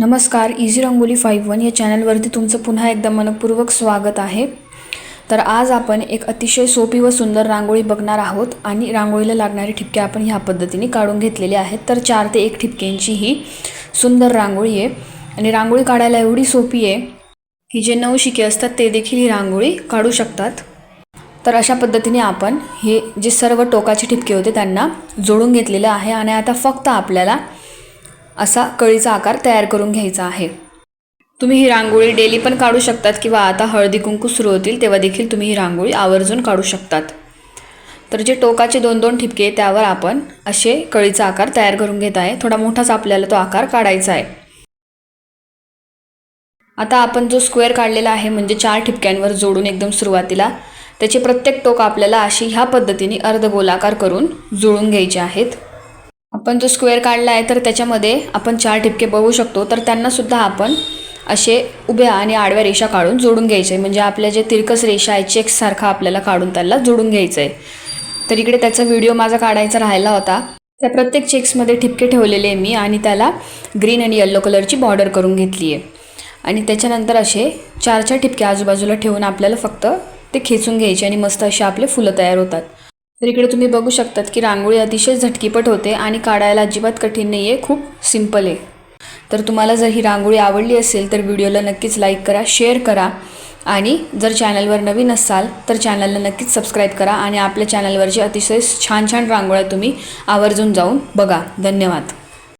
नमस्कार easy rangoli five one या चॅनलवरती तुमचं पुन्हा एकदा मनपूर्वक स्वागत आहे. तर आज आपण एक अतिशय सोपी व सुंदर रांगोळी बघणार आहोत आणि रांगोळीला लागणारे ठिपके आपण ह्या पद्धतीने काढून घेतलेले आहेत. तर चार ते एक ठिपक्यांची ही सुंदर रांगोळी आहे. आणि रांगोळी काढायला एवढी सोपी आहे ही जे नऊ शिके असतात ते देखील ही रांगोळी काढू शकतात. तर अशा पद्धतीने आपण हे जे सर्व टोकाचे ठिपके होते त्यांना जोडून घेतलेलं आहे आणि आता फक्त आपल्याला असा कळीचा आकार तयार करून घ्यायचा आहे. तुम्ही ही रांगोळी डेली पण काढू शकतात किंवा आता हळदी कुंकू सुरू होतील तेव्हा देखील तुम्ही ही रांगोळी आवर्जून काढू शकतात. तर जे टोकाचे दोन दोन ठिपके आहे, त्यावर आपण असे कळीचा आकार तयार करून घेत आहे. थोडा मोठाच आपल्याला तो आकार काढायचा आहे. आता आपण जो स्क्वेअर काढलेला आहे म्हणजे चार ठिपक्यांवर जोडून एकदम सुरुवातीला त्याचे प्रत्येक टोक आपल्याला अशी ह्या पद्धतीने अर्धगोलाकार करून जुळून घ्यायचे आहेत. आपण जो स्क्वेअर काढला आहे तर त्याच्यामध्ये आपण चार ठिपके बघू शकतो. तर त्यांनासुद्धा आपण असे उभ्या आणि आडव्या रेषा काढून जोडून घ्यायचे. म्हणजे आपल्या जे तिरकस रेषा आहे चेक्ससारखा आपल्याला काढून त्याला जोडून घ्यायचं आहे तर इकडे त्याचा व्हिडिओ माझा काढायचा राहिला होता. त्या प्रत्येक चेक्समध्ये ठिपके ठेवलेले आहे मी आणि त्याला ग्रीन आणि येल्लो कलरची बॉर्डर करून घेतली आहे आणि त्याच्यानंतर असे चार चार ठिपके आजूबाजूला ठेवून आपल्याला फक्त ते खेचून घ्यायचे आणि मस्त असे आपले फुलं तयार होतात. तर इकडे तुम्ही बघू शकतात की रांगोळी अतिशय झटकीपट होते आणि काढायला अजिबात कठीण नाही आहे खूप सिंपल आहे. तर तुम्हाला जर ही रांगोळी आवडली असेल तर व्हिडिओला नक्कीच लाईक करा शेअर करा आणि जर चॅनलवर नवीन असाल तर चॅनलला नक्कीच सबस्क्राईब करा आणि आपल्या चॅनलवरची अतिशय छान छान रांगोळ्या तुम्ही आवर्जून जाऊन बघा. धन्यवाद.